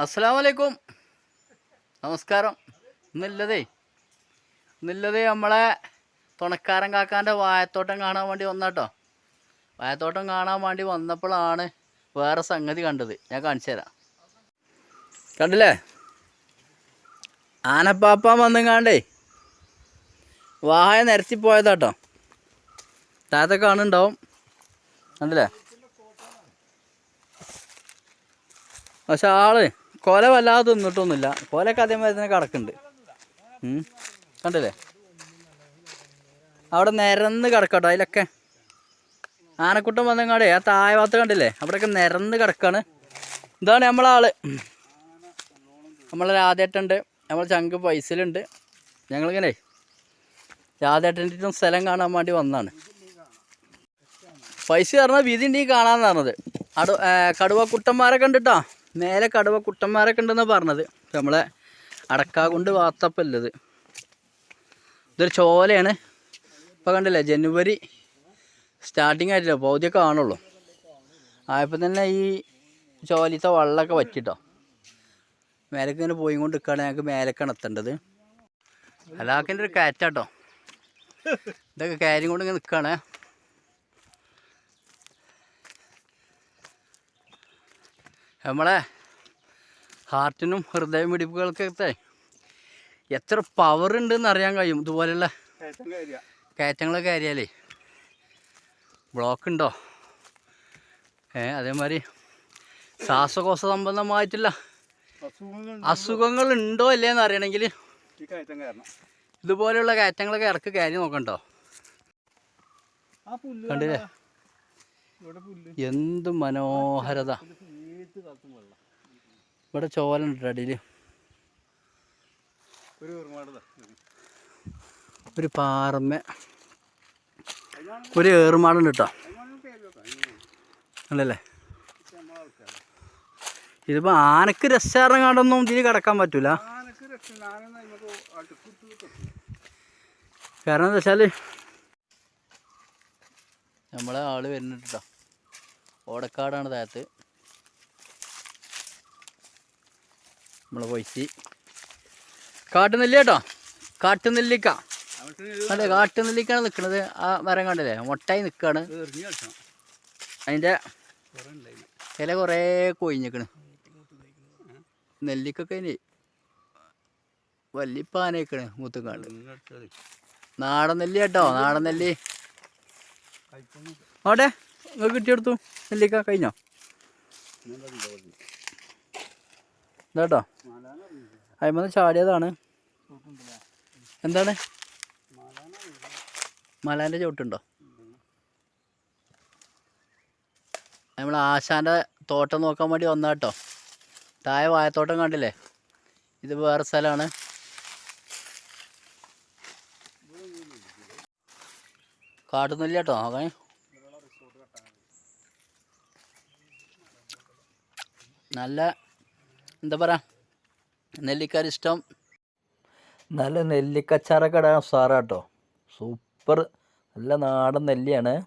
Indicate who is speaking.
Speaker 1: അസ്സലാമലൈക്കും. നമസ്കാരം. ഇന്നില്ലതേ. ഇന്നില്ലതേ നമ്മളെ തുണക്കാരൻ കാക്കാന്റെ വായത്തോട്ടം കാണാൻ വേണ്ടി വന്നാട്ടോ. വായത്തോട്ടം കാണാൻ വേണ്ടി വന്നപ്പോഴാണ് വേറെ സംഗതി കണ്ടത്. ഞാൻ കാണിച്ചു തരാം. കണ്ടില്ലേ? ആനപ്പാപ്പ വന്നുങ്ങാണ്ടേ. വായ നിരത്തി പോയതാട്ടോ. താഴത്തെ കാണുന്നുണ്ടാവും. കണ്ടില്ലേ? പക്ഷെ ആൾ കൊല വല്ലാതെ തിന്നിട്ടൊന്നുമില്ല. കൊലയൊക്കെ അതേമാതിരി തന്നെ കിടക്കുന്നുണ്ട്. കണ്ടില്ലേ? അവിടെ നിരന്ന് കിടക്കട്ടോ അതിലൊക്കെ. ആനക്കുട്ടം വന്നങ്ങാടേ ആ താഴെ ഭാഗത്ത് കണ്ടില്ലേ? അവിടെയൊക്കെ നിരന്ന് കിടക്കാണ്. ഇതാണ് നമ്മളാൾ നമ്മളെ രാധേട്ടുണ്ട് നമ്മൾ ചങ്ക് പൈസയിലുണ്ട് ഞങ്ങളിങ്ങനെ രാധേട്ടന്റെ സ്ഥലം കാണാൻ വേണ്ടി വന്നതാണ് പൈസ പറഞ്ഞാൽ വിധി ഉണ്ടെങ്കിൽ കാണാമെന്ന് പറഞ്ഞത്. അടു കടുവ കുട്ടന്മാരൊക്കെ ഉണ്ട് കേട്ടോ മേലെ കടുവ കുട്ടന്മാരൊക്കെ ഉണ്ടെന്ന് പറഞ്ഞത്. നമ്മളെ അടക്കാ കൊണ്ട് വാത്തപ്പല്ലത്. ഇതൊരു ചോലയാണ്. ഇപ്പം കണ്ടില്ലേ ജനുവരി സ്റ്റാർട്ടിങ് ആയിട്ടില്ല പൗതിയൊക്കെ കാണുള്ളൂ. ആയപ്പോൾ തന്നെ ഈ ചോലത്തെ വെള്ളമൊക്കെ വറ്റിട്ടോ. മേലേക്ക് ഇങ്ങനെ പോയി കൊണ്ട് നിൽക്കുകയാണ് ഞങ്ങൾക്ക് മേലേക്കാണ് എത്തേണ്ടത്. അലാക്കിന്റെ ഒരു കാറ്റാട്ടോ ഇതൊക്കെ കാര്യം കൊണ്ട് ഇങ്ങനെ നിൽക്കുകയാണേ നമ്മളെ ഹാർട്ടിനും ഹൃദയമിടിപ്പുകൾക്കൊക്കെ എത്ര പവർ ഉണ്ടെന്ന് അറിയാൻ കഴിയും. ഇതുപോലെയുള്ള കയറ്റങ്ങളൊക്കെ അറിയാലേ ബ്ലോക്ക് ഉണ്ടോ? ഏ അതേമാതിരി ശ്വാസകോശ സംബന്ധമായിട്ടുള്ള അസുഖങ്ങൾ ഉണ്ടോ ഇല്ലേന്ന് അറിയണമെങ്കിൽ
Speaker 2: ഈ കയറ്റം കാരണം.
Speaker 1: ഇതുപോലെയുള്ള കയറ്റങ്ങളൊക്കെ ഇറക്കി കയറി നോക്കണ്ടോ? കണ്ടില്ലേ? എന്ത് മനോഹരത.
Speaker 2: കാലത്തും വെള്ളം.
Speaker 1: ഇവിടെ ചോലുണ്ട് അടിയിൽ
Speaker 2: ഒരു
Speaker 1: പാറമ്മ. ഒരു ഏറുമാടുണ്ട് കേട്ടോ. അല്ലല്ലേ? ഇതിപ്പോൾ ആനക്ക് രസാരണം കണ്ടൊന്നും ഇതിൽ കിടക്കാൻ പറ്റൂല. കാരണം എന്താ വെച്ചാൽ നമ്മളെ ആൾ വരുന്നുണ്ട് കേട്ടോ. ഓടക്കാടാണ് താഴത്ത്. നമ്മളെ പൈസ കാട്ടുനെല്ലി കേട്ടോ കാട്ടുനെല്ലിക്ക. അതെ കാട്ടുനെല്ലിക്കാണ് നിൽക്കുന്നത് ആ മരം കണ്ടില്ലേ? മുട്ടായി നിൽക്കുകയാണ്
Speaker 2: അതിന്റെ
Speaker 1: ഇല കുറേ കൊയിഞ്ഞിക്കണ് നെല്ലിക്കൊക്കെ ഇനി വല്ലിപ്പാനേക്കണ് മൂത്തുക്കാണ്ട് നാടൻ നെല്ലി കേട്ടോ നാടൻ നെല്ലി അവിടെ നിങ്ങൾക്ക് കിട്ടിയെടുത്തു. നെല്ലിക്ക കഴിഞ്ഞോ? ഇതാട്ടോ. അയിമന്ന് ചാടിയതാണ്. എന്താണ്? മലാന്റെ ചവിട്ടുണ്ടോ? നമ്മൾ ആശാന്റെ തോട്ടം നോക്കാൻ വേണ്ടി വന്ന കേട്ടോ താഴെ വായത്തോട്ടം കണ്ടില്ലേ? ഇത് വേറെ സ്ഥലമാണ് കാട്ടുന്നില്ല കേട്ടോ നോക്കാൻ. നല്ല എന്താ പറയുക നെല്ലിക്കാരിഷ്ടം. നല്ല നെല്ലിക്കച്ചാറൊക്കെ ഇടാൻ സാറാട്ടോ. സൂപ്പർ. നല്ല നാടൻ നെല്ലിയാണ്.